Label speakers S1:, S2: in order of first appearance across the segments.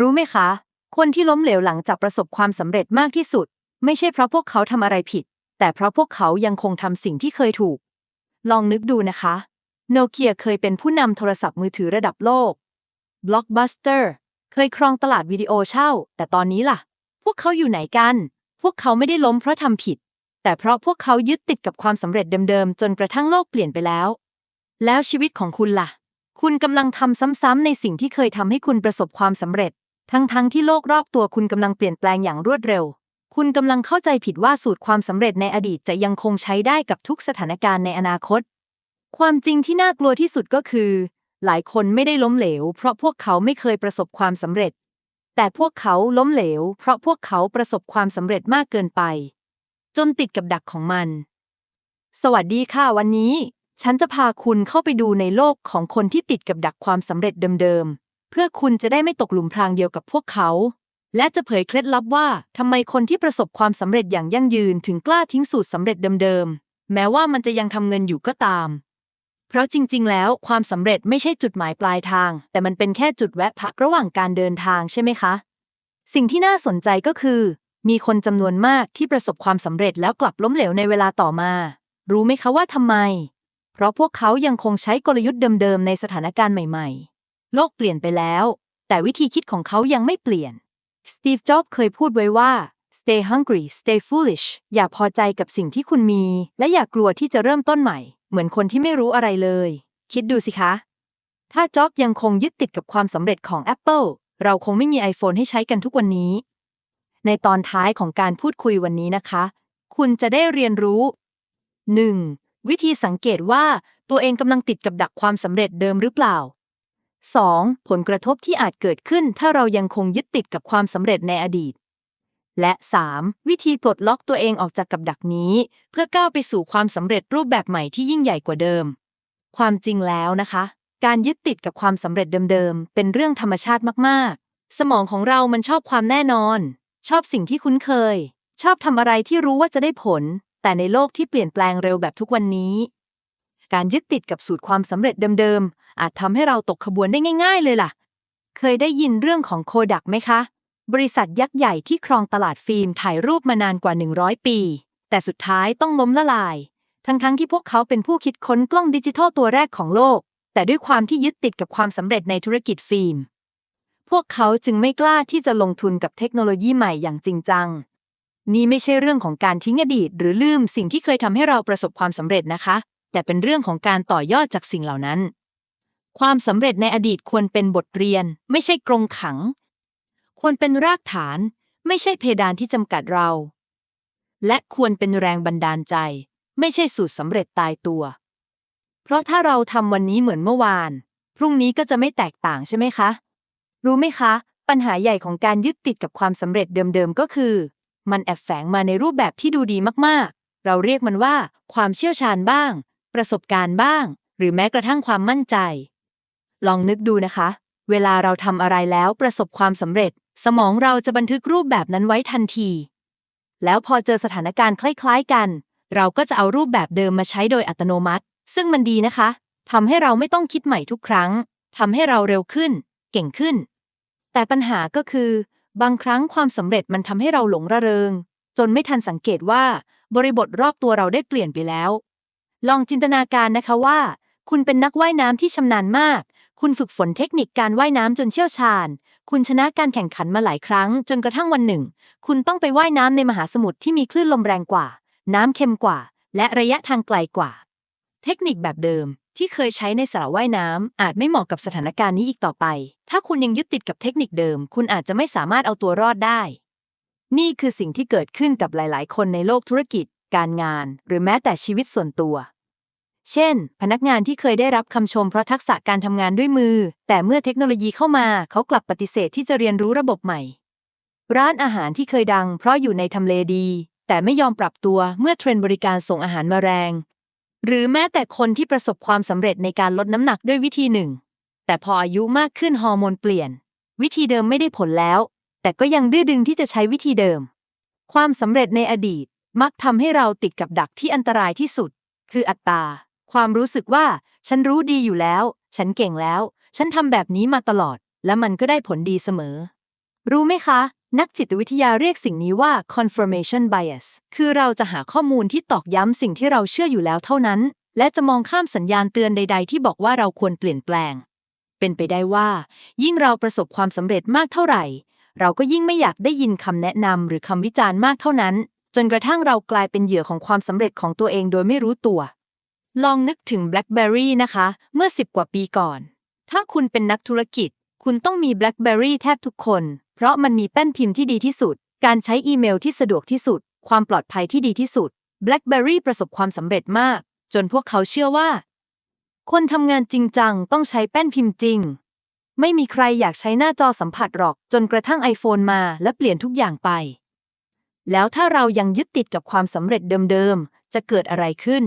S1: รู้ไหมคะ คนที่ล้มเหลวหลังจากประสบความสำเร็จมากที่สุด ไม่ใช่เพราะพวกเขาทำอะไรผิด แต่เพราะพวกเขายังคงทำสิ่งที่เคยถูก ลองนึกดูนะคะโนเกียเคยเป็นผู้นำโทรศัพท์มือถือระดับโลก Blockbuster เคยครองตลาดวิดีโอเช่า แต่ตอนนี้ล่ะ พวกเขาอยู่ไหนกัน พวกเขาไม่ได้ล้มเพราะทำผิด แต่เพราะพวกเขายึดติดกับความสำเร็จเดิมๆ จนกระทั่งโลกเปลี่ยนไปแล้ว แล้วชีวิตของคุณล่ะ คุณกำลังทำซ้ำๆในสิ่งที่เคยทำให้คุณประสบความสำเร็จ ทั้งๆที่โลกรอบตัวคุณกำลังเปลี่ยนแปลงอย่างรวดเร็ว คุณกำลังเข้าใจผิดว่าสูตรความสำเร็จในอดีตจะยังคงใช้ได้กับทุกสถานการณ์ในอนาคต ความจริงที่น่ากลัวที่สุดก็คือ หลายคนไม่ได้ล้มเหลว เพราะพวกเขาไม่เคยประสบความสำเร็จ แต่พวกเขาล้มเหลว เพราะพวกเขาประสบความสำเร็จมากเกินไป จนติดกับดักของมัน สวัสดีค่ะวันนี้ ฉันจะพาคุณเข้าไปดูในโลกของคนที่ติดกับดักความสำเร็จเดิมๆ เพื่อคุณจะได้ไม่ตกหลุมพรางเดียวกับพวกเขา และจะเผยเคล็ดลับว่าทำไมคนที่ประสบความสำเร็จอย่างยั่งยืนถึงกล้าทิ้งสูตรสำเร็จเดิมๆ แม้ว่ามันจะยังทำเงินอยู่ก็ตาม เพราะจริง ๆ แล้วความสำเร็จไม่ใช่จุดหมายปลายทาง แต่มันเป็นแค่จุดแวะพักระหว่างการเดินทางใช่ไหมคะ สิ่งที่น่าสนใจก็คือ มีคนจำนวนมากที่ประสบความสำเร็จแล้วกลับล้มเหลวในเวลาต่อมา รู้ไหมคะว่าทำไม เพราะพวกเขายังคงใช้กลยุทธ์เดิมๆในสถานการณ์ใหม่ ๆ โลกเปลี่ยนไปแล้ว แต่วิธีคิดของเขายังไม่เปลี่ยน สตีฟ จ็อบส์เคยพูดไว้ว่า stay hungry stay foolish อย่าพอใจกับสิ่งที่คุณมี และอย่ากลัวที่จะเริ่มต้นใหม่ เหมือนคนที่ไม่รู้อะไรเลย คิดดูสิคะ ถ้าจ็อบส์ยังคงยึดติดกับความสำเร็จของ Apple เราคงไม่มี iPhone ให้ใช้กันทุกวันนี้ ในตอนท้ายของการพูดคุยวันนี้นะคะ คุณจะได้เรียนรู้ 1. วิธีสังเกตว่าตัวเองกำลังติดกับดักความสำเร็จเดิมหรือเปล่า 2. ผลกระทบที่อาจเกิดขึ้นถ้าเรายังคงยึดติดกับความสำเร็จในอดีต และ 3. วิธีปลดล็อกตัวเองออกจากกับดักนี้ เพื่อก้าวไปสู่ความสำเร็จรูปแบบใหม่ที่ยิ่งใหญ่กว่าเดิม ความจริงแล้วนะคะ การยึดติดกับความสำเร็จเดิมๆ เป็นเรื่องธรรมชาติมากๆ สมองของเรามันชอบความแน่นอน ชอบสิ่งที่คุ้นเคย ชอบทำอะไรที่รู้ว่าจะได้ผล แต่ในโลกที่เปลี่ยนแปลงเร็วแบบทุกวันนี้ การยึดติดกับสูตรความสำเร็จเดิมๆ อาจทำให้เราตกขบวนได้ง่าย ๆ เลยล่ะ เคยได้ยินเรื่องของโคดักไหมคะ บริษัทยักษ์ใหญ่ที่ครองตลาดฟิล์มถ่ายรูปมานานกว่า 100 ปี แต่สุดท้ายต้องล้มละลาย ทั้งๆที่พวกเขาเป็นผู้คิดค้นกล้องดิจิทัลตัวแรกของโลก แต่ด้วยความที่ยึดติดกับความสำเร็จในธุรกิจฟิล์ม พวกเขาจึงไม่กล้าที่จะลงทุนกับเทคโนโลยีใหม่อย่างจริงจัง นี่ไม่ใช่เรื่องของการทิ้งอดีต หรือลืมสิ่งที่เคยทำให้เราประสบความสำเร็จนะคะแต่เป็นเรื่องของการต่อยอดจากสิ่งเหล่านั้น ความสำเร็จในอดีตควรเป็นบทเรียน ไม่ใช่กรงขัง ควรเป็นรากฐาน ไม่ใช่เพดานที่จำกัดเรา และควรเป็นแรงบันดาลใจ ไม่ใช่สูตรสำเร็จตายตัว เพราะถ้าเราทำวันนี้เหมือนเมื่อวาน พรุ่งนี้ก็จะไม่แตกต่างใช่ไหมคะ รู้ไหมคะ ปัญหาใหญ่ของการยึดติดกับความสำเร็จเดิมๆก็คือ มันแอบแฝงมาในรูปแบบที่ดูดีมากๆ เราเรียกมันว่า ความเชี่ยวชาญบ้าง ประสบการณ์บ้าง หรือแม้กระทั่งความมั่นใจ ลองนึกดูนะคะ เวลาเราทำอะไรแล้วประสบความสำเร็จ สมองเราจะบันทึกรูปแบบนั้นไว้ทันที แล้วพอเจอสถานการณ์คล้าย ๆ กัน เราก็จะเอารูปแบบเดิมมาใช้โดยอัตโนมัติ ซึ่งมันดีนะคะทำให้เราไม่ต้องคิดใหม่ทุกครั้งทำให้เราเร็วขึ้น เก่งขึ้น แต่ปัญหาก็คือ บางครั้งความสำเร็จมันทำให้เราหลงระเริง จนไม่ทันสังเกตว่า บริบทรอบตัวเราได้เปลี่ยนไปแล้ว ลองจินตนาการนะคะว่า คุณเป็นนักว่ายน้ำที่ชำนาญมาก คุณฝึกฝนเทคนิคการว่ายน้ำจนเชี่ยวชาญ คุณชนะการแข่งขันมาหลายครั้ง จนกระทั่งวันหนึ่ง คุณต้องไปว่ายน้ำในมหาสมุทรที่มีคลื่นลมแรงกว่า น้ำเค็มกว่า และระยะทางไกลกว่า เทคนิคแบบเดิมที่เคยใช้ในสระว่ายน้ำอาจไม่เหมาะกับสถานการณ์นี้อีกต่อไป ถ้าคุณยังยึดติดกับเทคนิคเดิม คุณอาจจะไม่สามารถเอาตัวรอดได้ นี่คือสิ่งที่เกิดขึ้นกับหลาย ๆ คนในโลกธุรกิจ การงาน หรือแม้แต่ชีวิตส่วนตัว เช่น พนักงานที่เคยได้รับคำชมเพราะทักษะการทำงานด้วยมือ แต่เมื่อเทคโนโลยีเข้ามาเขากลับปฏิเสธที่จะเรียนรู้ระบบใหม่ ร้านอาหารที่เคยดัง เพราะอยู่ในทำเลดี แต่ไม่ยอมปรับตัวเมื่อเทรนด์บริการส่งอาหารมาแรง หรือแม้แต่คนที่ประสบความสำเร็จในการลดน้ำหนักด้วยวิธีหนึ่ง แต่พออายุมากขึ้นฮอร์โมนเปลี่ยน วิธีเดิมไม่ได้ผลแล้ว แต่ก็ยังดื้อดึงที่จะใช้วิธีเดิม ความสำเร็จในอดีต มักทำให้เราติดกับดักที่อันตรายที่สุด คืออัตตา ความรู้สึกว่า ฉันรู้ดีอยู่แล้ว ฉันเก่งแล้ว ฉันทำแบบนี้มาตลอด และมันก็ได้ผลดีเสมอ รู้ไหมคะ นักจิตวิทยาเรียกสิ่งนี้ว่า confirmation bias คือเราจะหาข้อมูลที่ตอกย้ำสิ่งที่เราเชื่ออยู่แล้วเท่านั้น และจะมองข้ามสัญญาณเตือนใด ๆ ที่บอกว่าเราควรเปลี่ยนแปลง เป็นไปได้ว่า ยิ่งเราประสบความสำเร็จมากเท่าไหร่ เราก็ยิ่งไม่อยากได้ยินคำแนะนำหรือคำวิจารณ์มากเท่านั้น จนกระทั่งเรากลายเป็นเหยื่อของความสำเร็จของตัวเองโดยไม่รู้ตัว ลองนึกถึง BlackBerry นะคะ เมื่อ 10 กว่าปีก่อน ถ้าคุณเป็นนักธุรกิจ คุณต้องมี BlackBerry แทบทุกคน เพราะมันมีแป้นพิมพ์ที่ดีที่สุด การใช้อีเมลที่สะดวกที่สุด ความปลอดภัยที่ดีที่สุด BlackBerry ประสบความสำเร็จมาก จนพวกเขาเชื่อว่า คนทำงานจริงจังต้องใช้แป้นพิมพ์จริง ไม่มีใครอยากใช้หน้าจอสัมผัสหรอก จนกระทั่ง iPhone มาและเปลี่ยนทุกอย่างไป แล้วถ้าเรายังยึดติดกับความสำเร็จเดิมๆ จะเกิดอะไรขึ้น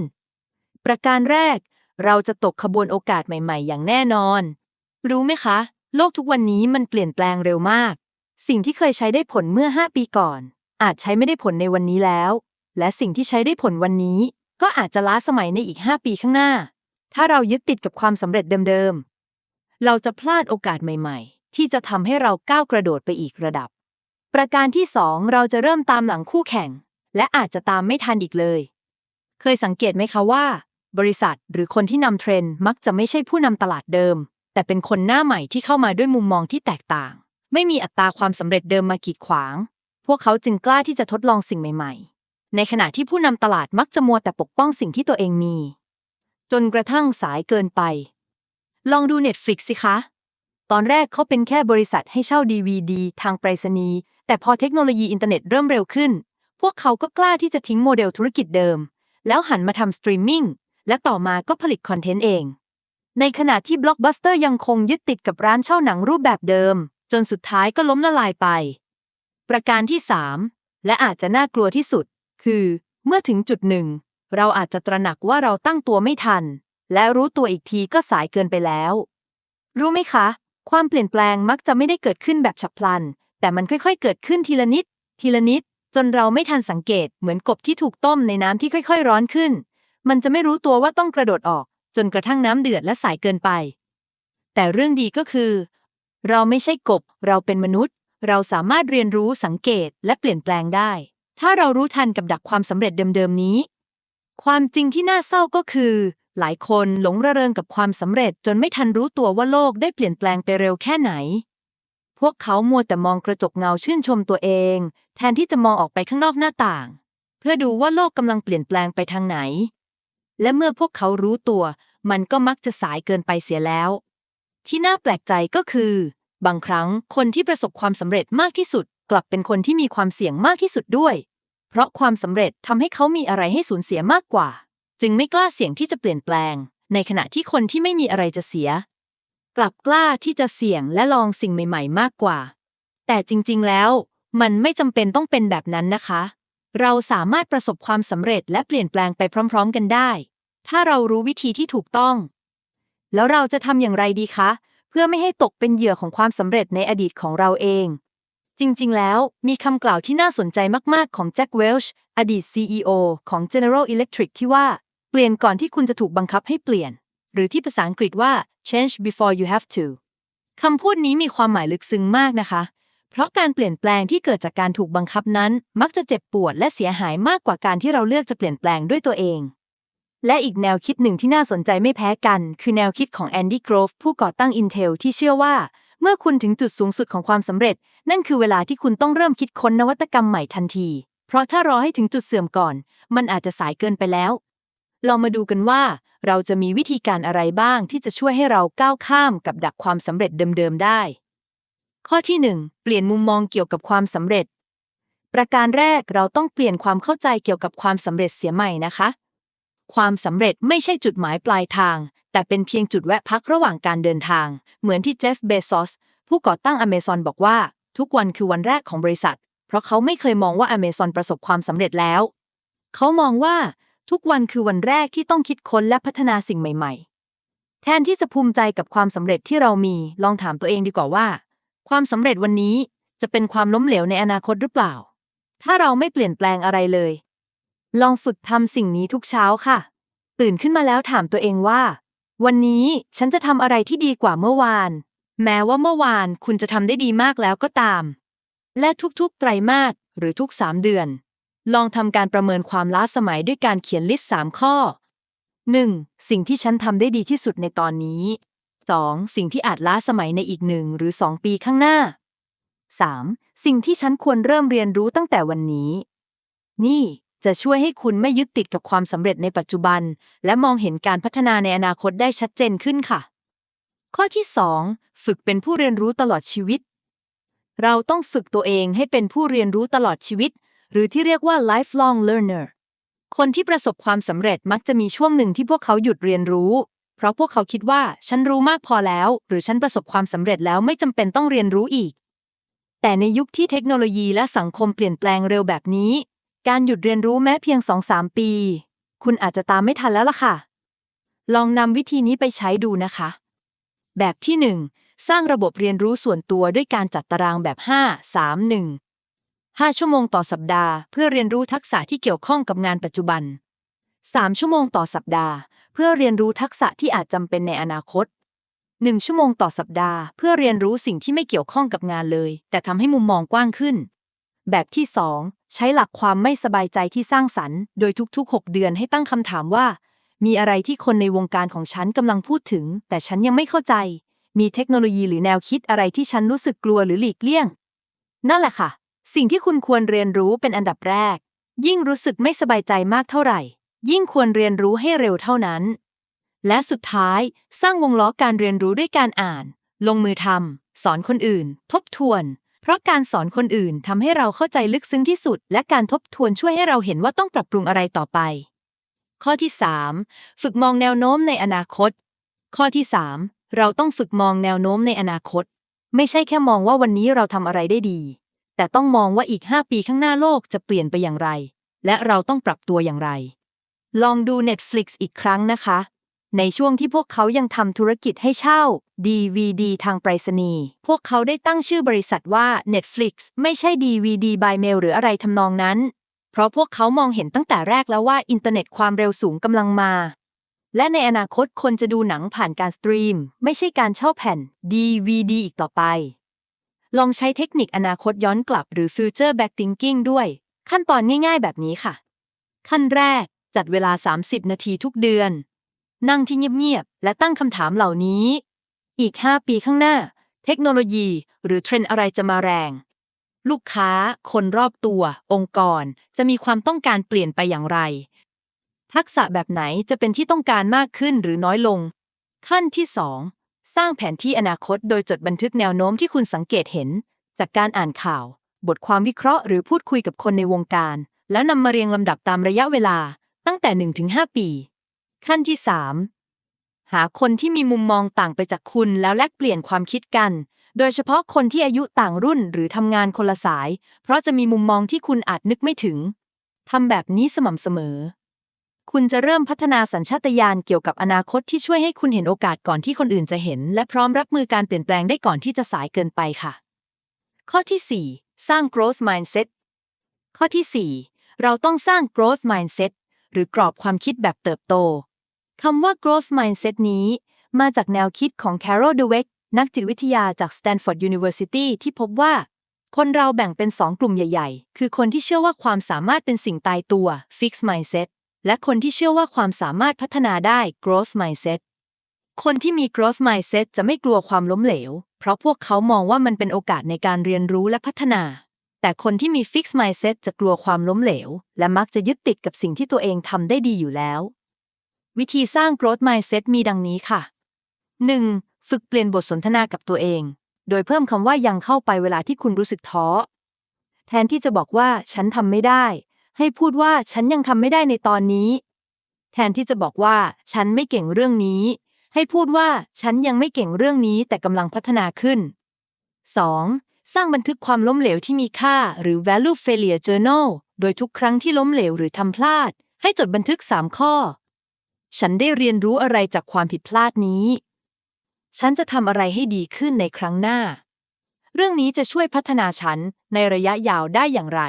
S1: ประการแรก เราจะตกขบวนโอกาสใหม่ ๆ อย่างแน่นอน รู้ไหมคะ โลกทุกวันนี้มันเปลี่ยนแปลงเร็วมาก สิ่งที่เคยใช้ได้ผลเมื่อ 5 ปีก่อน อาจใช้ไม่ได้ผลในวันนี้แล้ว และสิ่งที่ใช้ได้ผลวันนี้ ก็อาจจะล้าสมัยในอีก 5 ปีข้างหน้า ถ้าเรายึดติดกับความสำเร็จเดิมๆ เราจะพลาดโอกาสใหม่ ๆ ที่จะทำให้เราก้าวกระโดดไปอีกระดับ ประการที่ 2 เราจะเริ่มตามหลังคู่แข่ง และอาจจะตามไม่ทันอีกเลย เคยสังเกตไหมคะว่า บริษัทหรือคนที่นำเทรนด์มักจะไม่ใช่ผู้นำตลาดเดิม แต่เป็นคนหน้าใหม่ที่เข้ามาด้วยมุมมองที่แตกต่าง ไม่มีอัตราความสำเร็จเดิมมากีดขวาง พวกเขาจึงกล้าที่จะทดลองสิ่งใหม่ ๆ ในขณะที่ผู้นำตลาดมักจะมัวแต่ปกป้องสิ่งที่ตัวเองมี จนกระทั่งสายเกินไป ลองดู Netflix สิคะ ตอนแรกเขาเป็นแค่บริษัทให้เช่า DVD ทางไปรษณีย์แต่พอเทคโนโลยีอินเทอร์เน็ตเริ่มเร็วขึ้น พวกเขาก็กล้าที่จะทิ้งโมเดลธุรกิจเดิม แล้วหันมาทำสตรีมมิ่ง และต่อมาก็ผลิตคอนเทนต์เอง ในขณะที่ Blockbuster ยังคงยึดติดกับร้านเช่าหนังรูปแบบเดิม จนสุดท้ายก็ล้มละลายไป ประการที่ 3 และอาจจะน่ากลัวที่สุด คือ เมื่อถึงจุดหนึ่ง เราอาจจะตระหนักว่าเราตั้งตัวไม่ทัน และรู้ตัวอีกทีก็สายเกินไปแล้ว รู้ไหมคะ ความเปลี่ยนแปลงมักจะไม่ได้เกิดขึ้นแบบฉับพลัน แต่มันค่อยๆ เกิดขึ้นทีละนิด ทีละนิดจนเราไม่ทันสังเกตเหมือนกบที่ถูกต้มในน้ำที่ค่อย ๆ ร้อนขึ้น มันจะไม่รู้ตัวว่าต้องกระโดดออก จนกระทั่งน้ำเดือดและสายเกินไป แต่เรื่องดีก็คือ เราไม่ใช่กบ เราเป็นมนุษย์ เราสามารถเรียนรู้สังเกตและเปลี่ยนแปลงได้ ถ้าเรารู้ทันกับดักความสำเร็จเดิมๆนี้ ความจริงที่น่าเศร้าก็คือ หลายคนหลงระเริงกับความสำเร็จจนไม่ทันรู้ตัวว่าโลกได้เปลี่ยนแปลงไปเร็วแค่ไหน พวกเขามัวแต่มองกระจกเงาชื่นชมตัวเอง แทนที่จะมองออกไปข้างนอกหน้าต่าง เพื่อดูว่าโลกกำลังเปลี่ยนแปลงไปทางไหน และเมื่อพวกเขารู้ตัว มันก็มักจะสายเกินไปเสียแล้ว ที่น่าแปลกใจก็คือ บางครั้งคนที่ประสบความสำเร็จมากที่สุด กลับเป็นคนที่มีความเสี่ยงมากที่สุดด้วย เพราะความสำเร็จทำให้เขามีอะไรให้สูญเสียมากกว่า จึงไม่กล้าเสี่ยงที่จะเปลี่ยนแปลง ในขณะที่คนที่ไม่มีอะไรจะเสีย กลับกล้าที่จะเสี่ยงและลองสิ่งใหม่ ๆ มากกว่า แต่จริง ๆ แล้ว มันไม่จำเป็นต้องเป็นแบบนั้นนะคะ เราสามารถประสบความสำเร็จและเปลี่ยนแปลงไปพร้อม ๆ กันได้ ถ้าเรารู้วิธีที่ถูกต้อง แล้วเราจะทำอย่างไรดีคะ เพื่อไม่ให้ตกเป็นเหยื่อของความสำเร็จในอดีตของเราเอง จริง ๆ แล้วมีคำกล่าวที่น่าสนใจมากๆ ของแจ็คเวลช์อดีต CEO ของ General Electric ที่ว่า เปลี่ยนก่อนที่คุณจะถูกบังคับให้เปลี่ยน หรือที่ภาษาอังกฤษว่า change before you have to คำพูดนี้มีความหมายลึกซึ้งมากนะคะ เพราะการเปลี่ยนแปลงที่เกิดจากการถูกบังคับนั้น มักจะเจ็บปวดและเสียหายมากกว่าการที่เราเลือกจะเปลี่ยนแปลงด้วยตัวเอง และอีกแนวคิดหนึ่งที่น่าสนใจไม่แพ้กัน คือแนวคิดของแอนดี้โกรฟผู้ก่อตั้ง Intel ที่เชื่อว่า เมื่อคุณถึงจุดสูงสุดของความสำเร็จ นั่นคือเวลาที่คุณต้องเริ่มคิดค้นนวัตกรรมใหม่ทันที เพราะถ้ารอให้ถึงจุดเสื่อมก่อน มันอาจจะสายเกินไปแล้วลองมาดูกันว่า เราจะมีวิธีการอะไรบ้างที่จะช่วยให้เราก้าวข้ามกับดักความสำเร็จเดิมๆได้ ข้อที่ 1 เปลี่ยนมุมมองเกี่ยวกับความสำเร็จ ประการแรกเราต้องเปลี่ยนความเข้าใจเกี่ยวกับความสำเร็จเสียใหม่นะคะ ความสำเร็จไม่ใช่จุดหมายปลายทาง แต่เป็นเพียงจุดแวะพักระหว่างการเดินทาง เหมือนที่เจฟเบซอสผู้ก่อตั้ง Amazon บอกว่า ทุกวันคือวันแรกของบริษัท เพราะเขาไม่เคยมองว่า Amazon ประสบความสำเร็จแล้ว เขามองว่าทุกวันคือวันแรกที่ต้องคิดค้นและพัฒนาสิ่งใหม่ ๆ แทนที่จะภูมิใจกับความสำเร็จที่เรามี ลองถามตัวเองดีกว่าว่า ความสำเร็จวันนี้จะเป็นความล้มเหลวในอนาคตหรือเปล่า ถ้าเราไม่เปลี่ยนแปลงอะไรเลย ลองฝึกทำสิ่งนี้ทุกเช้าค่ะ ตื่นขึ้นมาแล้วถามตัวเองว่า วันนี้ฉันจะทำอะไรที่ดีกว่าเมื่อวาน แม้ว่าเมื่อวานคุณจะทำได้ดีมากแล้วก็ตาม และทุกๆ ไตรมาสหรือทุก3เดือน ลองทำการประเมินความล้าสมัยด้วยการเขียนลิสต์3ข้อ 1. สิ่งที่ฉันทำได้ดีที่สุดในตอนนี้ 2. สิ่งที่อาจล้าสมัยในอีกหนึ่งหรือ 2 ปีข้างหน้า 3. สิ่งที่ฉันควรเริ่มเรียนรู้ตั้งแต่วันนี้ นี่จะช่วยให้คุณไม่ยึดติดกับความสำเร็จในปัจจุบัน และมองเห็นการพัฒนาในอนาคตได้ชัดเจนขึ้นค่ะ ข้อที่ 2 ฝึกเป็นผู้เรียนรู้ตลอดชีวิต เราต้องฝึกตัวเองให้เป็นผู้เรียนรู้ตลอดชีวิต หรือที่เรียกว่า lifelong learner คนที่ประสบความสำเร็จมักจะมีช่วงหนึ่งที่พวกเขาหยุดเรียนรู้ เพราะพวกเขาคิดว่าฉันรู้มากพอแล้ว หรือฉันประสบความสำเร็จแล้วไม่จำเป็นต้องเรียนรู้อีก แต่ในยุคที่เทคโนโลยีและสังคมเปลี่ยนแปลงเร็วแบบนี้ การหยุดเรียนรู้แม้เพียง2-3ปี คุณอาจจะตามไม่ทันแล้วล่ะค่ะ ลองนำวิธีนี้ไปใช้ดูนะคะ แบบที่ 1 สร้างระบบเรียนรู้ส่วนตัวด้วยการจัดตารางแบบ 5 3 1 5 ชั่วโมงต่อสัปดาห์เพื่อเรียนรู้ทักษะที่เกี่ยวข้องกับงานปัจจุบัน 3 ชั่วโมงต่อสัปดาห์ เพื่อเรียนรู้ทักษะที่อาจจำเป็นในอนาคต 1 ชั่วโมงต่อสัปดาห์ เพื่อเรียนรู้สิ่งที่ไม่เกี่ยวข้องกับงานเลย แต่ทำให้มุมมองกว้างขึ้น แบบที่ 2 ใช้หลักความไม่สบายใจที่สร้างสรรค์ โดยทุกๆ 6 เดือนให้ตั้งคำถามว่า มีอะไรที่คนในวงการของฉันกำลังพูดถึง แต่ฉันยังไม่เข้าใจ มีเทคโนโลยีหรือแนวคิดอะไรที่ฉันรู้สึกกลัวหรือหลีกเลี่ยง นั่นแหละค่ะ สิ่งที่คุณควรเรียนรู้เป็นอันดับแรก ยิ่งรู้สึกไม่สบายใจมากเท่าไหร่ ยิ่งควรเรียนรู้ให้เร็วเท่านั้น และสุดท้ายสร้างวงล้อการเรียนรู้ด้วยการอ่าน ลงมือทำสอนคนอื่น ทบทวน เพราะการสอนคนอื่นทำให้เราเข้าใจลึกซึ้งที่สุด และการทบทวนช่วยให้เราเห็นว่าต้องปรับปรุงอะไรต่อไป ข้อที่ 3 ฝึกมองแนวโน้มในอนาคต ข้อที่ 3 เราต้องฝึกมองแนวโน้มในอนาคต ไม่ใช่แค่มองว่าวันนี้เราทำอะไรได้ดี แต่ต้องมองว่าอีก 5 ปีข้างหน้าโลกจะเปลี่ยนไปอย่างไร และเราต้องปรับตัวอย่างไร ลองดู Netflix อีกครั้งนะคะ ในช่วงที่พวกเขายังทำธุรกิจให้เช่า DVD ทางไปรษณีย์ พวกเขาได้ตั้งชื่อบริษัทว่า Netflix ไม่ใช่ DVD by mail หรืออะไรทำนองนั้น เพราะพวกเขามองเห็นตั้งแต่แรกแล้วว่าอินเทอร์เน็ตความเร็วสูงกำลังมา และในอนาคตคนจะดูหนังผ่านการสตรีม ไม่ใช่การเช่าแผ่น DVD อีกต่อไป ลองใช้เทคนิคอนาคตย้อนกลับหรือ Future Back Thinking ด้วย ขั้นตอนง่าย ๆ แบบนี้ค่ะ ขั้นแรก จัดเวลา 30 นาทีทุกเดือน นั่งที่เงียบๆ และตั้งคำถามเหล่านี้ อีก 5 ปีข้างหน้า เทคโนโลยี หรือเทรนด์อะไรจะมาแรง ลูกค้า คนรอบตัว องค์กร จะมีความต้องการเปลี่ยนไปอย่างไร ทักษะแบบไหนจะเป็นที่ต้องการมากขึ้นหรือน้อยลง ขั้นที่ 2 สร้างแผนที่อนาคตโดยจดบันทึกแนวโน้มที่คุณสังเกตเห็น จากการอ่านข่าว บทความวิเคราะห์ หรือพูดคุยกับคนในวงการ แล้วนำมาเรียงลำดับตามระยะเวลา ตั้งแต่ 1-5 ปี ขั้นที่ 3 หาคนที่มีมุมมองต่างไปจากคุณแล้วแลกเปลี่ยนความคิดกัน โดยเฉพาะคนที่อายุต่างรุ่นหรือทำงานคนละสาย เพราะจะมีมุมมองที่คุณอาจนึกไม่ถึงทำแบบนี้สม่ำเสมอ คุณจะเริ่มพัฒนาสัญชาตญาณเกี่ยวกับอนาคตที่ช่วยให้คุณเห็นโอกาสก่อนที่คนอื่นจะเห็น และพร้อมรับมือการเปลี่ยนแปลงได้ก่อนที่จะสายเกินไปค่ะ ข้อที่ 4 สร้าง growth mindset ข้อที่ 4 เราต้องสร้าง growth mindset หรือกรอบความคิดแบบเติบโตคำว่า growth mindset นี้ มาจากแนวคิดของ Carol Dweck นักจิตวิทยาจาก Stanford University ที่พบว่า คนเราแบ่งเป็น 2 กลุ่มใหญ่ ๆ คือคนที่เชื่อว่าความสามารถเป็นสิ่งตายตัว fixed mindset และคนที่เชื่อว่าความสามารถพัฒนาได้ growth mindset คนที่มี growth mindset จะไม่กลัวความล้มเหลว เพราะพวกเขามองว่ามันเป็นโอกาสในการเรียนรู้และพัฒนา แต่คนที่มี fixed mindset จะกลัวความล้มเหลว และมักจะยึดติดกับสิ่งที่ตัวเองทำได้ดีอยู่แล้ว วิธีสร้าง growth mindset มีดังนี้ค่ะ 1. ฝึกเปลี่ยนบทสนทนากับตัวเอง โดยเพิ่มคำว่ายังเข้าไปเวลาที่คุณรู้สึกท้อ แทนที่จะบอกว่า ฉันทำไม่ได้ ให้พูดว่าฉันยังทำไม่ได้ในตอนนี้ แทนที่จะบอกว่า ฉันไม่เก่งเรื่องนี้ ให้พูดว่า ฉันยังไม่เก่งเรื่องนี้แต่กำลังพัฒนาขึ้น 2. สร้างบันทึกความล้มเหลวที่มีค่าหรือ value failure journal โดยทุกครั้งที่ล้มเหลวหรือทำพลาด ให้จดบันทึก 3 ข้อ ฉันได้เรียนรู้อะไรจากความผิดพลาดนี้ ฉันจะทำอะไรให้ดีขึ้นในครั้งหน้า เรื่องนี้จะช่วยพัฒนาฉันในระยะยาวได้อย่างไร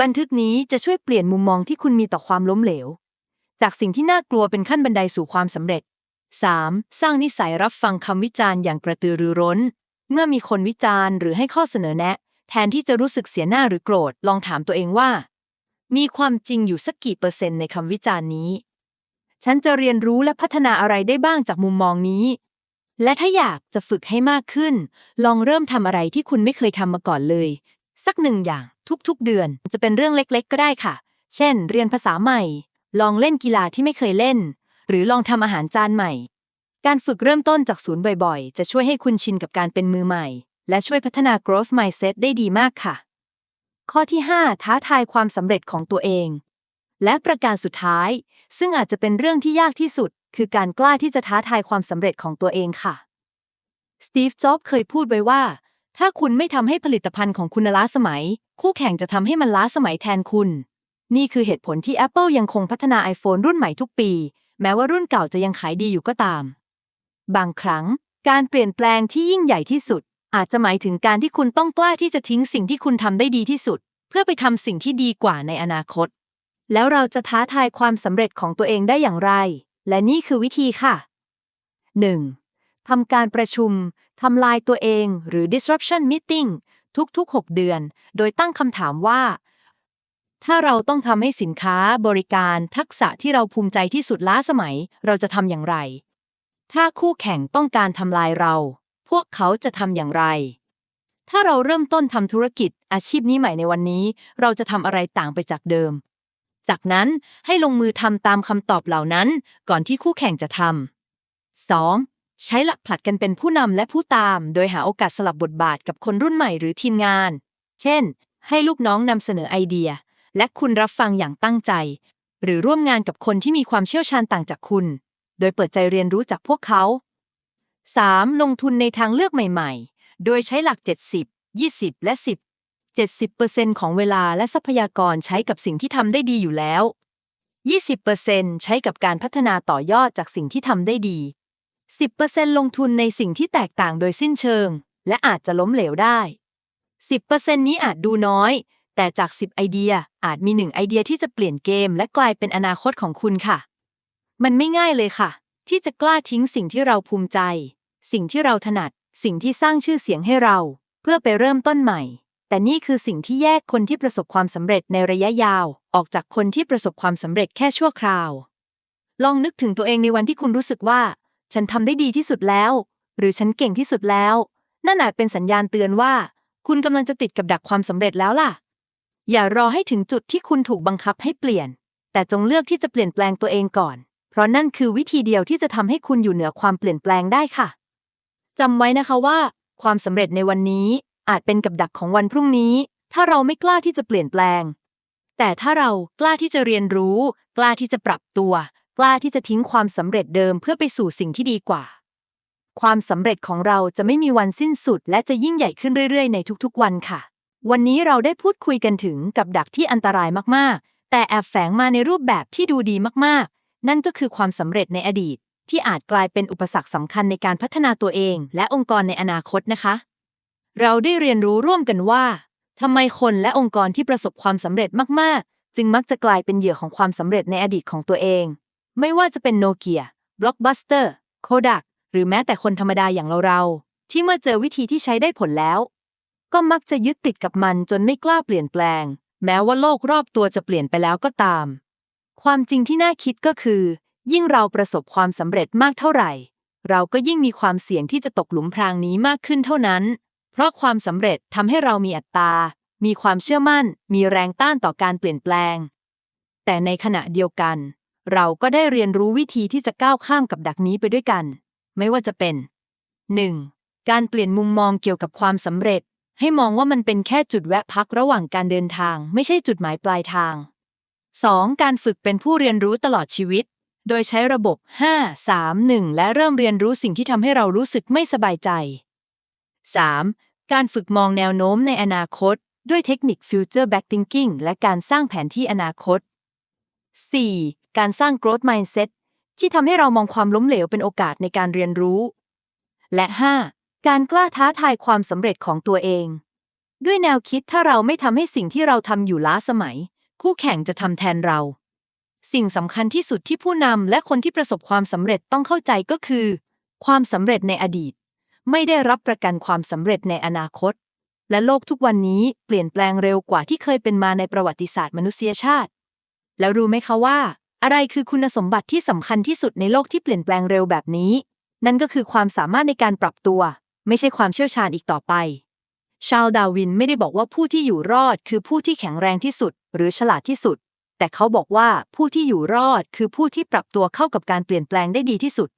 S1: บันทึกนี้จะช่วยเปลี่ยนมุมมองที่คุณมีต่อความล้มเหลว จากสิ่งที่น่ากลัวเป็นขั้นบันไดสู่ความสำเร็จ 3. สร้างนิสัยรับฟังคำวิจารณ์อย่างกระตือรือร้น เมื่อมีคนวิจารณ์หรือให้ข้อเสนอแนะ แทนที่จะรู้สึกเสียหน้าหรือโกรธ ลองถามตัวเองว่า มีความจริงอยู่สักกี่เปอร์เซ็นต์ในคำวิจารณ์นี้ ฉันจะเรียนรู้และพัฒนาอะไรได้บ้างจากมุมมองนี้ และถ้าอยากจะฝึกให้มากขึ้น ลองเริ่มทำอะไรที่คุณไม่เคยทำมาก่อนเลย สักหนึ่งอย่างทุกๆ เดือนจะเป็นเรื่องเล็กๆ ก็ได้ค่ะ เช่น เรียนภาษาใหม่ ลองเล่นกีฬาที่ไม่เคยเล่น หรือลองทำอาหารจานใหม่ การฝึกเริ่มต้นจากศูนย์บ่อยๆ จะช่วยให้คุณชินกับการเป็นมือใหม่ และช่วยพัฒนา growth mindset ได้ดีมากค่ะ ข้อที่ 5 ท้าทายความสำเร็จของตัวเอง และประการสุดท้าย ซึ่งอาจจะเป็นเรื่องที่ยากที่สุด คือการกล้าที่จะท้าทายความสำเร็จของตัวเองค่ะ สตีฟ จ็อบส์เคยพูดไว้ว่า ถ้าคุณไม่ทำให้ผลิตภัณฑ์ของคุณล้าสมัย คู่แข่งจะทำให้มันล้าสมัยแทนคุณ นี่คือเหตุผลที่ Apple ยังคงพัฒนา iPhone รุ่นใหม่ทุกปี แม้ว่ารุ่นเก่าจะยังขายดีอยู่ก็ตาม บางครั้ง การเปลี่ยนแปลงที่ยิ่งใหญ่ที่สุด อาจจะหมายถึงการที่คุณต้องกล้าที่จะทิ้งสิ่งที่คุณทำได้ดีที่สุด เพื่อไปทำสิ่งที่ดีกว่าในอนาคต แล้วเราจะท้าทายความสำเร็จของตัวเองได้อย่างไร และนี่คือวิธีค่ะ 1. ทำการประชุมทำลายตัวเองหรือ disruption meeting ทุกๆ 6 เดือน โดยตั้งคำถามว่า ถ้าเราต้องทำให้สินค้าบริการทักษะที่เราภูมิใจที่สุดล้าสมัย เราจะทำอย่างไร ถ้าคู่แข่งต้องการทำลายเรา พวกเขาจะทำอย่างไร ถ้าเราเริ่มต้นทำธุรกิจอาชีพนี้ใหม่ในวันนี้ เราจะทำอะไรต่างไปจากเดิม จากนั้นให้ลงมือทำตามคำตอบเหล่านั้น ก่อนที่คู่แข่งจะทำ 2. ใช้หลักผลัดกันเป็นผู้นำและผู้ตาม โดยหาโอกาสสลับบทบาทกับคนรุ่นใหม่หรือทีมงาน เช่น ให้ลูกน้องนำเสนอไอเดีย และคุณรับฟังอย่างตั้งใจ หรือร่วมงานกับคนที่มีความเชี่ยวชาญต่างจากคุณ โดยเปิดใจเรียนรู้จากพวกเขา 3. ลงทุนในทางเลือกใหม่ๆ โดยใช้หลัก 70 20 และ 10 70%ของเวลาและทรัพยากรใช้กับสิ่งที่ทำได้ดีอยู่แล้ว 20%ใช้กับการพัฒนาต่อยอดจากสิ่งที่ทำได้ดี 10%ลงทุนในสิ่งที่แตกต่างโดยสิ้นเชิง และอาจจะล้มเหลวได้ 10%นี้อาจดูน้อย แต่จาก 10 ไอเดียอาจมีหนึ่งไอเดียที่จะเปลี่ยนเกม และกลายเป็นอนาคตของคุณค่ะ มันไม่ง่ายเลยค่ะ ที่จะกล้าทิ้งสิ่งที่เราภูมิใจ สิ่งที่เราถนัด สิ่งที่สร้างชื่อเสียงให้เรา เพื่อไปเริ่มต้นใหม่ แต่นี่คือสิ่งที่แยกคนที่ประสบความสำเร็จในระยะยาว ออกจากคนที่ประสบความสำเร็จแค่ชั่วคราว ลองนึกถึงตัวเองในวันที่คุณรู้สึกว่า ฉันทำได้ดีที่สุดแล้ว หรือฉันเก่งที่สุดแล้ว นั่นอาจเป็นสัญญาณเตือนว่า คุณกำลังจะติดกับดักความสำเร็จแล้วล่ะ อย่ารอให้ถึงจุดที่คุณถูกบังคับให้เปลี่ยน แต่จงเลือกที่จะเปลี่ยนแปลงตัวเองก่อน ราะนั่นคือวิธีเดียวที่จะทำให้คุณอยู่เหนือความเปลี่ยนแปลงได้ค่ะจำไว้นะคะว่า ความสำเร็จในวันนี้อาจเป็นกับดักของวันพรุ่งนี้ ถ้าเราไม่กล้าที่จะเปลี่ยนแปลง แต่ถ้าเรากล้าที่จะเรียนรู้ กล้าที่จะปรับตัว กล้าที่จะทิ้งความสำเร็จเดิมเพื่อไปสู่สิ่งที่ดีกว่า ความสำเร็จของเราจะไม่มีวันสิ้นสุด และจะยิ่งใหญ่ขึ้นเรื่อยๆ ในทุกๆ วันค่ะ วันนี้เราได้พูดคุยกันถึงกับดักที่อันตรายมากๆ แต่แอบแฝงมาในรูปแบบที่ดูดีมากๆ นั่นก็คือความสำเร็จในอดีต ที่อาจกลายเป็นอุปสรรคสำคัญในการพัฒนาตัวเอง และองค์กรในอนาคตนะคะ เราได้เรียนรู้ร่วมกันว่าทำไมคนและองค์กรที่ประสบความสำเร็จมากๆ จึงมักจะกลายเป็นเหยื่อของความสำเร็จในอดีตของตัวเอง ไม่ว่าจะเป็นโนเกียบล็อกบัสเตอร์โคดักหรือแม้แต่คนธรรมดาอย่างเราๆที่เมื่อเจอวิธีที่ใช้ได้ผลแล้ว ก็มักจะยึดติดกับมันจนไม่กล้าเปลี่ยนแปลง แม้ว่าโลกรอบตัวจะเปลี่ยนไปแล้วก็ตาม ความจริงที่น่าคิดก็คือ ยิ่งเราประสบความสำเร็จมากเท่าไหร่ เราก็ยิ่งมีความเสี่ยงที่จะตกหลุมพรางนี้มากขึ้นเท่านั้น เพราะความสำเร็จทำให้เรามีอัตตา มีความเชื่อมั่น มีแรงต้านต่อการเปลี่ยนแปลง แต่ในขณะเดียวกัน เราก็ได้เรียนรู้วิธีที่จะก้าวข้ามกับดักนี้ไปด้วยกัน ไม่ว่าจะเป็น 1. การเปลี่ยนมุมมองเกี่ยวกับความสำเร็จ ให้มองว่ามันเป็นแค่จุดแวะพักระหว่างการเดินทาง ไม่ใช่จุดหมายปลายทาง 2. การฝึกเป็นผู้เรียนรู้ตลอดชีวิต โดยใช้ระบบ 5 3 1 และเริ่มเรียนรู้สิ่งที่ทำให้เรารู้สึกไม่สบายใจ 3. การฝึกมองแนวโน้มในอนาคต ด้วยเทคนิค Future Back Thinking และการสร้างแผนที่อนาคต 4. การสร้าง Growth Mindset ที่ทำให้เรามองความล้มเหลวเป็นโอกาสในการเรียนรู้ และ 5. การกล้าท้าทายความสำเร็จของตัวเอง ด้วยแนวคิดถ้าเราไม่ทำให้สิ่งที่เราทำอยู่ล้าสมัย คู่แข่งจะทำแทนเรา สิ่งสำคัญที่สุดที่ผู้นำและคนที่ประสบความสำเร็จต้องเข้าใจก็คือ ความสำเร็จในอดีต ไม่ได้รับประกันความสำเร็จในอนาคต และโลกทุกวันนี้เปลี่ยนแปลงเร็วกว่าที่เคยเป็นมาในประวัติศาสตร์มนุษยชาติ แล้วรู้ไหมคะว่า อะไรคือคุณสมบัติที่สำคัญที่สุดในโลกที่เปลี่ยนแปลงเร็วแบบนี้ นั่นก็คือความสามารถในการปรับตัว ไม่ใช่ความเชี่ยวชาญอีกต่อไปชาลดาวินไม่ได้บอกว่าผู้ที่อยู่รอดคือผู้ที่แข็งแรงที่สุดหรือฉลาดที่สุด แต่เขาบอกว่าผู้ที่อยู่รอดคือผู้ที่ปรับตัวเข้ากับการเปลี่ยนแปลงได้ดีที่สุด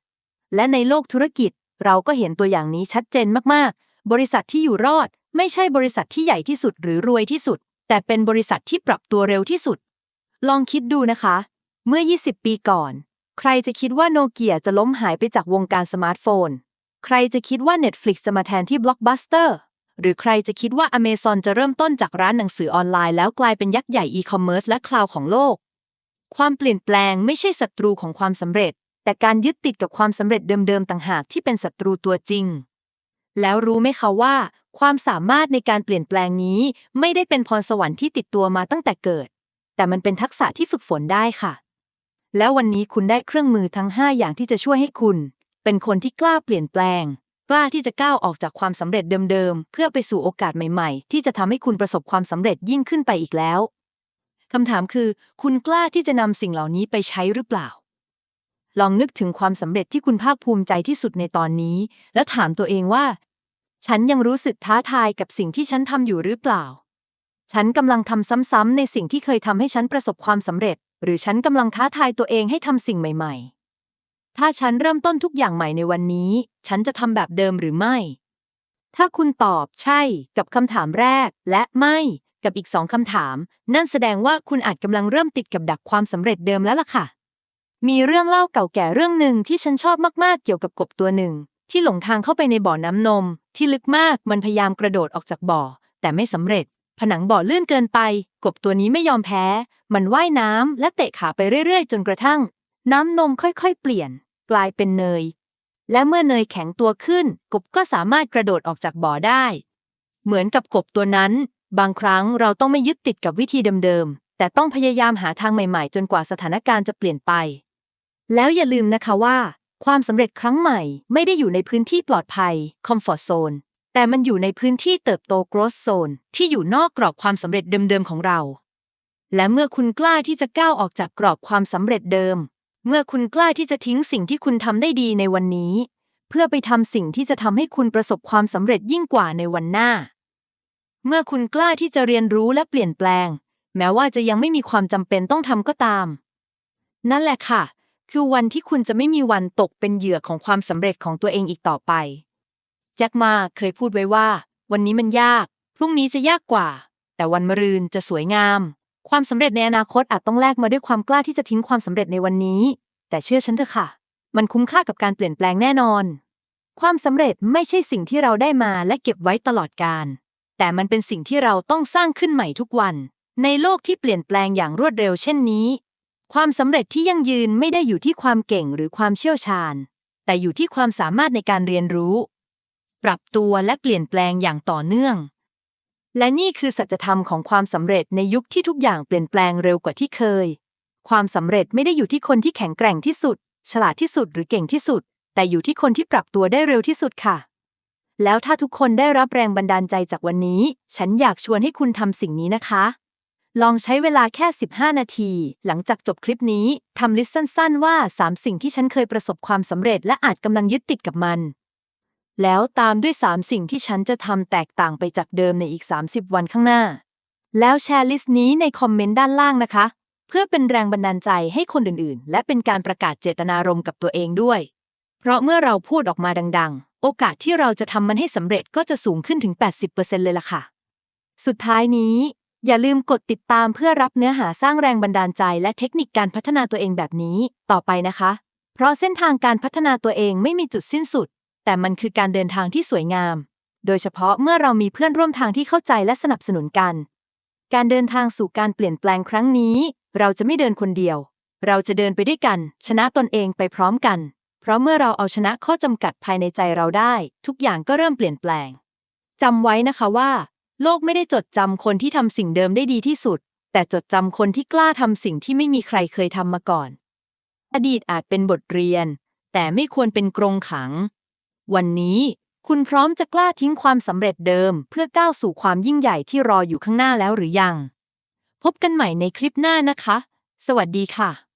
S1: และในโลกธุรกิจ เราก็เห็นตัวอย่างนี้ชัดเจนมากๆ บริษัทที่อยู่รอดไม่ใช่บริษัทที่ใหญ่ที่สุดหรือรวยที่สุด แต่เป็นบริษัทที่ปรับตัวเร็วที่สุด ลองคิดดูนะคะ เมื่อ 20 ปีก่อน ใครจะคิดว่าโนเกียจะล้มหายไปจากวงการสมาร์ทโฟน ใครจะคิดว่า Netflix จะมาแทนที่ Blockbuster หรือใครจะคิดว่า Amazon จะเริ่มต้นจากร้านหนังสือออนไลน์แล้วกลายเป็นยักษ์ใหญ่อีคอมเมิร์ซและคลาวของโลก ความเปลี่ยนแปลงไม่ใช่ศัตรูของความสำเร็จ แต่การยึดติดกับความสำเร็จเดิมๆต่างหากที่เป็นศัตรูตัวจริง แล้วรู้ไหมคะว่า ความสามารถในการเปลี่ยนแปลงนี้ ไม่ได้เป็นพรสวรรค์ที่ติดตัวมาตั้งแต่เกิด แต่มันเป็นทักษะที่ฝึกฝนได้ค่ะ แล้ววันนี้คุณได้เครื่องมือทั้ง 5 อย่างที่จะช่วยให้คุณ เป็นคนที่กล้าเปลี่ยนแปลง กล้าที่จะก้าวออกจากความสำเร็จเดิมๆ เพื่อไปสู่โอกาสใหม่ๆ ที่จะทำให้คุณประสบความสำเร็จยิ่งขึ้นไปอีกแล้วคำถามคือ คุณกล้าที่จะนำสิ่งเหล่านี้ไปใช้หรือเปล่า ลองนึกถึงความสำเร็จที่คุณภาคภูมิใจที่สุดในตอนนี้ แล้วถามตัวเองว่า ฉันยังรู้สึกท้าทายกับสิ่งที่ฉันทำอยู่หรือเปล่า ฉันกำลังทำซ้ำๆในสิ่งที่เคยทำให้ฉันประสบความสำเร็จ หรือฉันกำลังท้าทายตัวเองให้ทำสิ่งใหม่ ๆ ถ้าฉันเริ่มต้นทุกอย่างใหม่ในวันนี้ ฉันจะทำแบบเดิมหรือไม่ ถ้าคุณตอบใช่กับคำถามแรก และไม่กับอีกสองคำถาม นั่นแสดงว่าคุณอาจกำลังเริ่มติดกับดักความสำเร็จเดิมแล้วล่ะค่ะ มีเรื่องเล่าเก่าแก่เรื่องหนึ่งที่ฉันชอบมากๆ เกี่ยวกับกบตัวหนึ่ง ที่หลงทางเข้าไปในบ่อน้ำนม ที่ลึกมากมันพยายามกระโดดออกจากบ่อ แต่ไม่สำเร็จ ผนังบ่อลื่นเกินไป กบตัวนี้ไม่ยอมแพ้ มันว่ายน้ำและเตะขาไปเรื่อยๆ จนกระทั่ง น้ำนมค่อยๆ เปลี่ยน กลายเป็นเนย และเมื่อเนยแข็งตัวขึ้น กบก็สามารถกระโดดออกจากบ่อได้ เหมือนกับกบตัวนั้น บางครั้งเราต้องไม่ยึดติดกับวิธีเดิมๆ แต่ต้องพยายามหาทางใหม่ๆ จนกว่าสถานการณ์จะเปลี่ยนไป แล้วอย่าลืมนะคะว่า ความสำเร็จครั้งใหม่ไม่ได้อยู่ในพื้นที่ปลอดภัย comfort zone แต่มันอยู่ในพื้นที่เติบโต growth zone ที่อยู่นอกกรอบความสำเร็จเดิมๆ ของเรา และเมื่อคุณกล้าที่จะก้าวออกจากกรอบความสำเร็จเดิม เมื่อคุณกล้าที่จะทิ้งสิ่งที่คุณทำได้ดีในวันนี้ เพื่อไปทำสิ่งที่จะทำให้คุณประสบความสำเร็จยิ่งกว่าในวันหน้า เมื่อคุณกล้าที่จะเรียนรู้และเปลี่ยนแปลง แม้ว่าจะยังไม่มีความจำเป็นต้องทำก็ตาม นั่นแหละค่ะ คือวันที่คุณจะไม่มีวันตกเป็นเหยื่อของความสำเร็จของตัวเองอีกต่อไปแจ็คมาเคยพูดไว้ว่า วันนี้มันยาก พรุ่งนี้จะยากกว่า แต่วันมะรืนจะสวยงาม ความสำเร็จในอนาคตอาจต้องแลกมาด้วยความกล้าที่จะทิ้งความสำเร็จในวันนี้ แต่เชื่อฉันเถอะค่ะ มันคุ้มค่ากับการเปลี่ยนแปลงแน่นอน ความสำเร็จไม่ใช่สิ่งที่เราได้มาและเก็บไว้ตลอดกาลแต่มันเป็นสิ่งที่เราต้องสร้างขึ้นใหม่ทุกวัน ในโลกที่เปลี่ยนแปลงอย่างรวดเร็วเช่นนี้ ความสำเร็จที่ยั่งยืนไม่ได้อยู่ที่ความเก่งหรือความเชี่ยวชาญ แต่อยู่ที่ความสามารถในการเรียนรู้ ปรับตัวและเปลี่ยนแปลงอย่างต่อเนื่อง และนี่คือสัจธรรมของความสำเร็จในยุคที่ทุกอย่างเปลี่ยนแปลงเร็วกว่าที่เคย ความสำเร็จไม่ได้อยู่ที่คนที่แข็งแกร่งที่สุด ฉลาดที่สุดหรือเก่งที่สุด แต่อยู่ที่คนที่ปรับตัวได้เร็วที่สุดค่ะ แล้วถ้าทุกคนได้รับแรงบันดาลใจจากวันนี้ ฉันอยากชวนให้คุณทำสิ่งนี้นะคะ ลองใช้เวลาแค่ 15 นาที หลังจากจบคลิปนี้ทำลิสต์สั้น ๆ ว่า 3 สิ่งที่ฉันเคยประสบความสำเร็จและอาจกำลังยึดติดกับมัน แล้วตามด้วย 3 สิ่งที่ฉันจะทำแตกต่างไปจากเดิมในอีก 30 วันข้างหน้า แล้วแชร์ลิสต์นี้ในคอมเมนต์ด้านล่างนะคะ เพื่อเป็นแรงบันดาลใจให้คนอื่นๆ และเป็นการประกาศเจตนารมณ์กับตัวเองด้วย เพราะเมื่อเราพูดออกมาดัง ๆ โอกาสที่เราจะทำมันให้สำเร็จก็จะสูงขึ้นถึง 80%เลยล่ะค่ะ สุดท้ายนี้ อย่าลืมกดติดตามเพื่อรับเนื้อหาสร้างแรงบันดาลใจ และเทคนิคการพัฒนาตัวเองแบบนี้ ต่อไปนะคะ เพราะเส้นทางการพัฒนาตัวเองไม่มีจุดสิ้นสุด แต่มันคือการเดินทางที่สวยงาม โดยเฉพาะเมื่อเรามีเพื่อนร่วมทางที่เข้าใจและสนับสนุนกัน การเดินทางสู่การเปลี่ยนแปลงครั้งนี้ เราจะไม่เดินคนเดียว เราจะเดินไปด้วยกัน ชนะตนเองไปพร้อมกัน เพราะเมื่อเราเอาชนะข้อจำกัดภายในใจเราได้ ทุกอย่างก็เริ่มเปลี่ยนแปลงจำไว้นะคะว่า โลกไม่ได้จดจำคนที่ทำสิ่งเดิมได้ดีที่สุด แต่จดจำคนที่กล้าทำสิ่งที่ไม่มีใครเคยทำมาก่อน อดีตอาจเป็นบทเรียน แต่ไม่ควรเป็นกรงขัง วันนี้ คุณพร้อมจะกล้าทิ้งความสำเร็จเดิม เพื่อก้าวสู่ความยิ่งใหญ่ที่รออยู่ข้างหน้าแล้วหรือยัง พบกันใหม่ในคลิปหน้านะคะ สวัสดีค่ะ